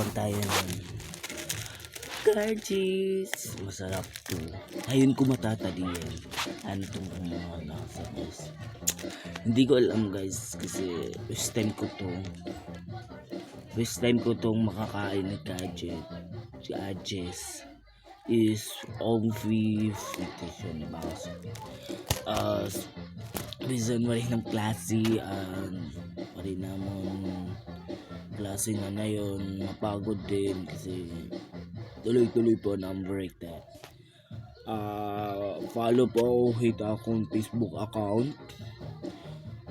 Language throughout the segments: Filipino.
Mukbang tayo ng Gargis. Masarap to. Ayun ko matatalian. Ano tong mga nasa guys. Hindi ko alam guys kasi first time ko to. First time ko tong makakain ng gadget. Si Ajes is all free nutrition ba uh, reason rin ng klase and pa rin naman klase na yun napagod din kasi tuloy-tuloy po na ang break that uh, follow po hit akong Facebook account.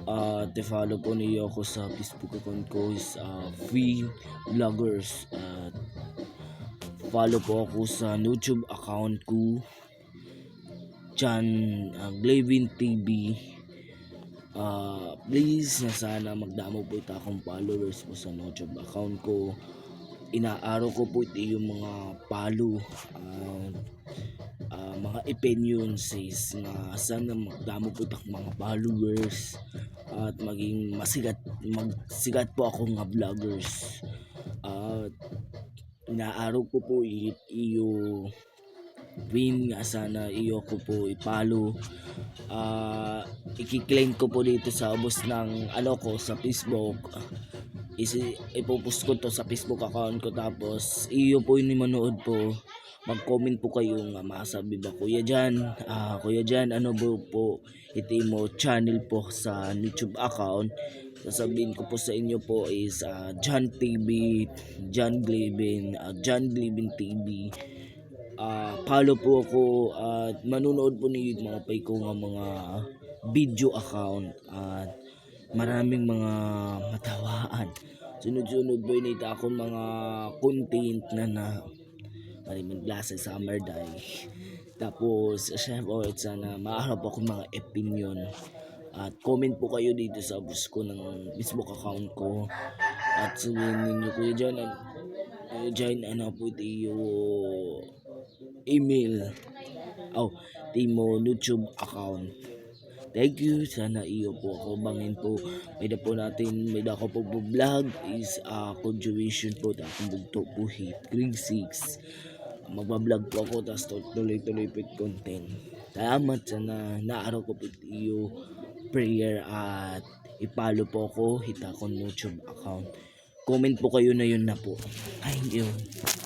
At uh, follow po niyo ako sa Facebook account ko is uh, free vloggers at follow po ako sa YouTube account ko Chan uh, Glavin TV uh, please na sana magdamo po ito akong followers po sa YouTube account ko. Inaaraw ko po ito yung mga follow uh, uh, mga opinions nga sana magdamo po ito mga followers at maging masigat magsigat po ako nga vloggers. At inaaraw ko po iyo win nga sana iyo ko po ipalo ah ikiklaim ko po dito sa ubos ng ano ko sa Facebook. Isi ipopost ko to sa Facebook account ko tapos iyo po yung manood po. Mag-comment po kayo nga masabi ba kuya dyan? Ah kuya dyan ano po po ito mo channel po sa YouTube account? Sasabihin ko po sa inyo po is ah, John TV John Gleben ah, John Gleben TV ah follow po ako at manunood po ninyo mga pay ko nga mga video account at maraming mga matawaan. Sunod-sunod po inita ako mga content na na maraming klase summer day. Tapos syempre sana maharap ako mga opinion. At comment po kayo dito sa bus ko ng Facebook account ko. At sabihin ninyo kuya dyan an- kuya dyan ano po ito email? Oh timo YouTube account Thank you. Sana iyo po ako bangin po. May da po natin, may da ako po po vlog is uh, conjuration po. Ta akong bugto po hit. Grade 6. Magbablog po ako. Tapos tuloy-tuloy yung content. Salamat sana naaraw ko po iyo prayer at ipalo po ako. Hita ko YouTube account. Comment po kayo na yun na po. Ay, yun.